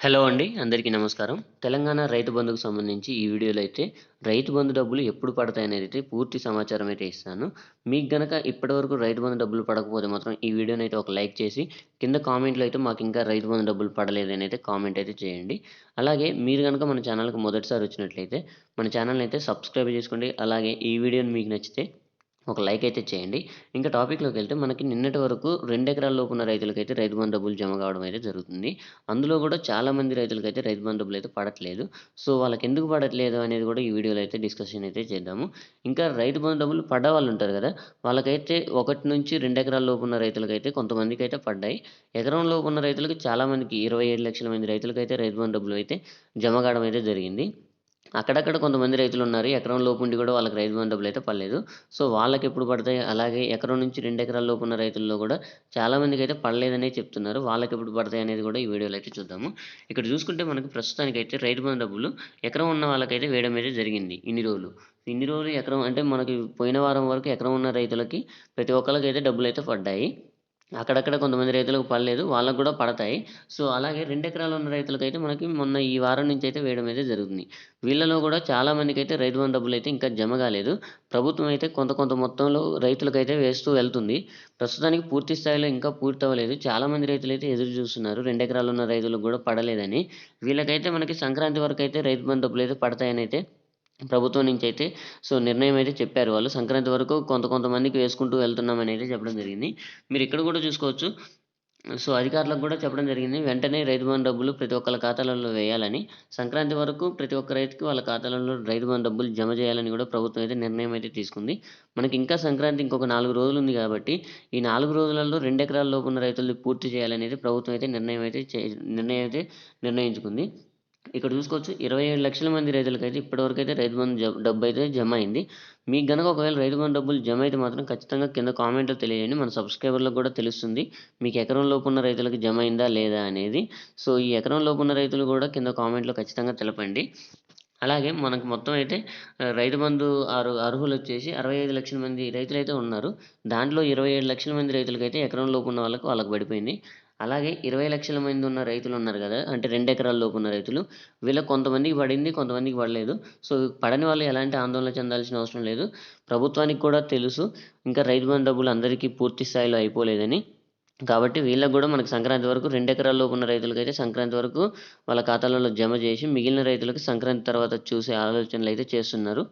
Hello అండి. అందరికీ నమస్కారం. తెలంగాణ రైతు బంధుకు సంబంధించి ఈ వీడియోలో అయితే రైతు బంధు డబ్బులు ఎప్పుడు పడతాయి అనేది అయితే పూర్తి సమాచారం అయితే ఇస్తాను. మీకు గనక ఇప్పటివరకు రైతు బంధు డబ్బులు పడకపోతే మాత్రం ఈ వీడియోనైతే ఒక లైక్ చేసి కింద కామెంట్‌లో అయితే మాకింకా రైతు బంధు డబ్బులు పడలేదని అయితే కామెంట్ అయితే చేయండి. అలాగే మీరు కనుక మన ఛానల్‌కి మొదటిసారి వచ్చినట్లయితే మన ఛానల్‌ని అయితే సబ్స్క్రైబ్ చేసుకోండి. అలాగే ఈ వీడియోని మీకు నచ్చితే ఒక లైక్ అయితే చేయండి. ఇంకా టాపిక్‌లోకి వెళ్తే మనకి నిన్నటి వరకు 2 ఎకరాల లోపు ఉన్న రైతులకైతే రైతు బంధు డబ్బులు జమ కావడం అయితే జరుగుతుంది. అందులో కూడా చాలామంది రైతులకైతే రైతు బంధు డబ్బులు అయితే పడట్లేదు. సో వాళ్ళకి ఎందుకు పడట్లేదు అనేది కూడా ఈ వీడియోలో అయితే డిస్కషన్ అయితే చేద్దాము. ఇంకా రైతు బంధు డబ్బులు పడ్డవాళ్ళు ఉంటారు కదా! వాళ్ళకైతే 1-2 ఎకరాల లోపు ఉన్న రైతులకైతే కొంతమందికైతే పడ్డాయి. ఎకరం లోపు ఉన్న రైతులకు చాలామందికి ఇరవై ఏడు లక్షల మంది రైతులకైతే రైతు బంధు డబ్బులు అయితే జమ కావడం అయితే జరిగింది. అక్కడక్కడ కొంతమంది రైతులు ఉన్నారు ఎకరం లోపు ఉండి కూడా వాళ్ళకి రైతు బంధు డబ్బులు అయితే పడలేదు. సో వాళ్ళకి ఎప్పుడు పడతాయి? అలాగే ఎకరం నుంచి రెండు ఎకరాల లోపు ఉన్న రైతుల్లో కూడా చాలా అయితే పడలేదనే చెప్తున్నారు. వాళ్ళకి ఎప్పుడు పడతాయి అనేది కూడా ఈ వీడియోలో అయితే చూద్దాము. ఇక్కడ చూసుకుంటే మనకి ప్రస్తుతానికి అయితే రైతు బంధు డబ్బులు ఎకరం ఉన్న వాళ్ళకైతే వేయడం అయితే జరిగింది ఇన్ని రోజులు. ఇన్ని రోజులు ఎకరం అంటే మనకి పోయిన వారం వరకు ఎకరం ఉన్న రైతులకి ప్రతి ఒక్కరికి అయితే డబ్బులు అయితే పడ్డాయి. అక్కడక్కడ కొంతమంది రైతులకు పడలేదు. వాళ్ళకు కూడా పడతాయి. సో అలాగే రెండు ఎకరాలు ఉన్న రైతులకైతే మనకి మొన్న ఈ వారం నుంచి అయితే వేయడం అయితే జరుగుతుంది. వీళ్ళలో కూడా చాలా అయితే రైతు బంధు డబ్బులైతే ఇంకా జమ కాలేదు. ప్రభుత్వం అయితే కొంత కొంత మొత్తంలో రైతులకైతే వేస్తూ వెళ్తుంది. ప్రస్తుతానికి పూర్తి స్థాయిలో ఇంకా పూర్తవ్వలేదు. చాలా మంది రైతులైతే ఎదురు చూస్తున్నారు. రెండు ఎకరాలు ఉన్న రైతులకు కూడా పడలేదని. వీళ్ళకైతే మనకి సంక్రాంతి వరకు అయితే రైతు బంధు పడతాయని అయితే ప్రభుత్వం నుంచి అయితే సో నిర్ణయం అయితే చెప్పారు వాళ్ళు. సంక్రాంతి వరకు కొంత కొంతమందికి వేసుకుంటూ వెళ్తున్నామని అయితే చెప్పడం జరిగింది. మీరు ఇక్కడ కూడా చూసుకోవచ్చు. సో అధికారులకు కూడా చెప్పడం జరిగింది. వెంటనే రైతు బంధు డబ్బులు ప్రతి ఒక్కళ్ళ ఖాతాలలో వేయాలని. సంక్రాంతి వరకు ప్రతి ఒక్క రైతుకి వాళ్ళ ఖాతాలలో రైతు బంధు డబ్బులు జమ చేయాలని కూడా ప్రభుత్వం అయితే నిర్ణయం అయితే తీసుకుంది. మనకి ఇంకా సంక్రాంతి ఇంకొక నాలుగు రోజులు ఉంది కాబట్టి ఈ నాలుగు రోజులలో రెండు ఎకరాల లోపు ఉన్న రైతులు పూర్తి చేయాలనేది ప్రభుత్వం అయితే నిర్ణయం అయితే చే నిర్ణయం అయితే నిర్ణయించుకుంది. ఇక్కడ చూసుకోవచ్చు 27 లక్షల మంది రైతులకైతే ఇప్పటివరకైతే రైతు బంధు జ అయితే జమ అయింది. మీకు గనక ఒకవేళ రైతు బంధు డబ్బులు జమ అయితే మాత్రం ఖచ్చితంగా కింద కామెంట్‌లో తెలియజేయండి. మన సబ్స్క్రైబర్లకు కూడా తెలుస్తుంది. మీకు ఎకరం లోపు ఉన్న రైతులకు జమ అయిందా లేదా అనేది. సో ఈ ఎకరం లోపు ఉన్న రైతులు కూడా కింద కామెంట్‌లో ఖచ్చితంగా తెలపండి. అలాగే మనకు మొత్తం అయితే రైతు బంధు అరు అర్హులొచ్చేసి 65 లక్షల మంది రైతులైతే ఉన్నారు. దాంట్లో 27 లక్షల మంది రైతులకైతే ఎకరం లోపు ఉన్న వాళ్ళకు వాళ్ళకి పడిపోయింది. అలాగే 20 లక్షల మంది ఉన్న రైతులు ఉన్నారు కదా! అంటే రెండు ఎకరాల లోపు ఉన్న రైతులు. వీళ్ళకి కొంతమందికి పడింది. కొంతమందికి పడలేదు. సో పడని వాళ్ళు ఎలాంటి ఆందోళన చెందాల్సిన అవసరం లేదు. ప్రభుత్వానికి కూడా తెలుసు. ఇంకా రైతు బంధు డబ్బులు అందరికీ పూర్తి స్థాయిలో అయిపోలేదని. కాబట్టి వీళ్ళకి కూడా మనకి సంక్రాంతి వరకు రెండు ఎకరాల లోపు ఉన్న రైతులకైతే సంక్రాంతి వరకు వాళ్ళ ఖాతాలలో జమ చేసి మిగిలిన రైతులకు సంక్రాంతి తర్వాత చూసే ఆలోచనలు అయితే చేస్తున్నారు.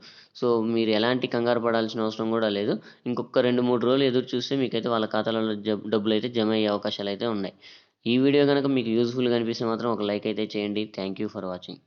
సో మీరు ఎలాంటి కంగారు పడాల్సిన అవసరం కూడా లేదు. ఇంకొక 2, 3 రోజులు ఎదురు చూస్తే మీకైతే వాళ్ళ ఖాతాలలో డబ్బులు అయితే జమ అయ్యే అవకాశాలు అయితే ఉన్నాయి. ఈ వీడియో కనుక మీకు యూజ్‌ఫుల్‌గా అనిపిస్తే మాత్రం ఒక లైక్ అయితే చేయండి. Thank you for watching.